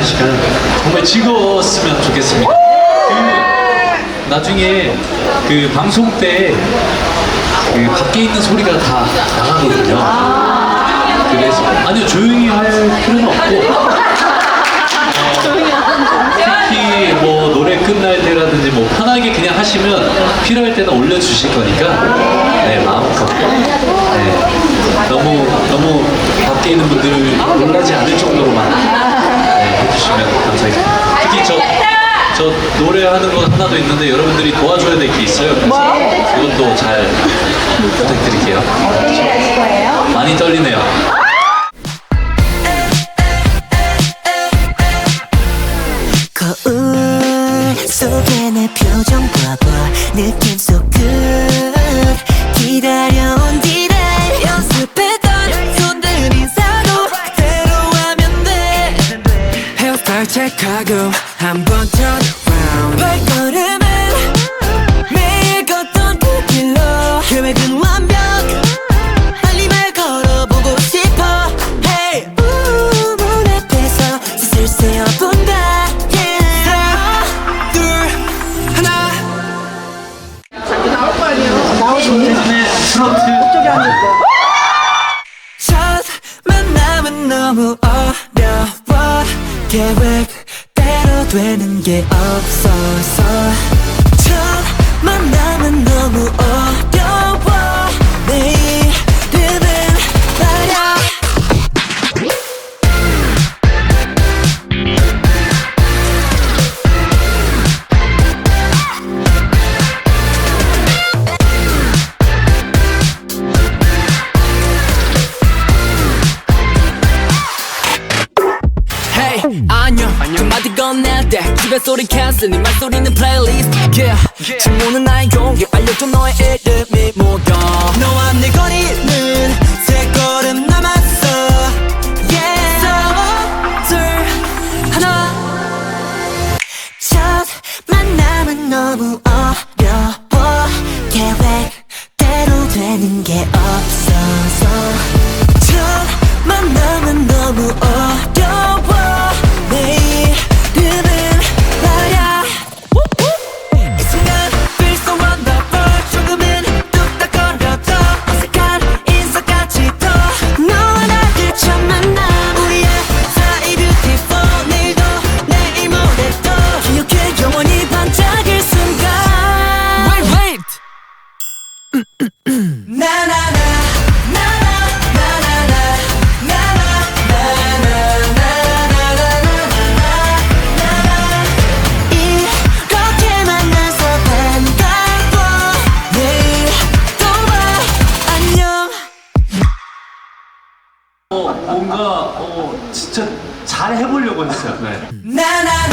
1시간 정말 즐거웠으면 좋겠습니다. 그 나중에 그 방송 때 그 밖에 있는 소리가 다 나가거든요. 그래서 아니요 조용히 할 필요는 없고. 어, 특히 뭐 노래 끝날 때라든지 뭐 편하게 그냥 하시면 필요할 때는 올려주실 거니까. 네 마음껏. 네. 너무 놀라지 않을 정도로만 네, 해주시면 감사하겠습니다. 특히 저, 저 노래하는 거 하나도 있는데 여러분들이 도와줘야 될 게 있어요. 그래서 그것도 잘 부탁드릴게요. 많이 떨리네요. 거울 속에 내 표정 봐봐 느낌 속 헤어스타일 체크하고 한번 turn around. 발걸음은 매일 걷던 그 길로. 계획은 완벽. 빨리 말 걸어보고 싶어. Hey. 우, 문 앞에서 슬슬 세어본다. Yeah. 하나 둘 하나. 최근에 트로트 첫 만남은 너무 어려워 계획대로 되는 게 없어서 건넬 때 집에 소리 캔슬 네 말소리는 플레이리스트 yeah. 친구는 나의 용기 알려줘 너의 이름이 뭐야. 너와 내 거리는 세 걸음 남았어. Yeah. 둘 하나. 첫 만남은 너무 어려워. 계획대로 되는 게 없어서. 첫 만남은 너무 어려워 이렇게 만나서 반가워 내일 또 봐 안녕 어, 뭔가 어, 진짜 잘 해보려고 했어요. 네. 나나나